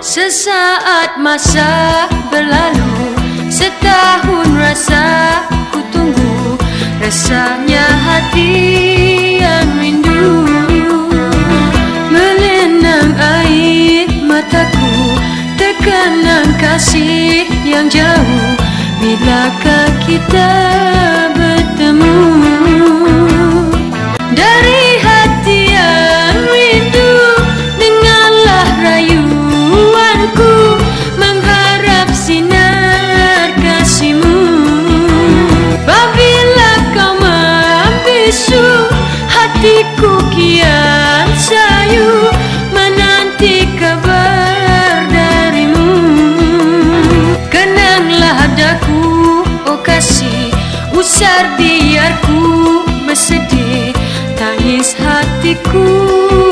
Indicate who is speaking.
Speaker 1: Sesaat masa berlalu Setahun rasa ku tunggu. Rasanya hati yang rindu. Melenang air mataku Terkenang kasih yang jauh. Bilakah kita hatiku kian sayu menanti kabar darimu. Kenanglah hadaku oh kasih usar biarku bersedih. Tangis hatiku.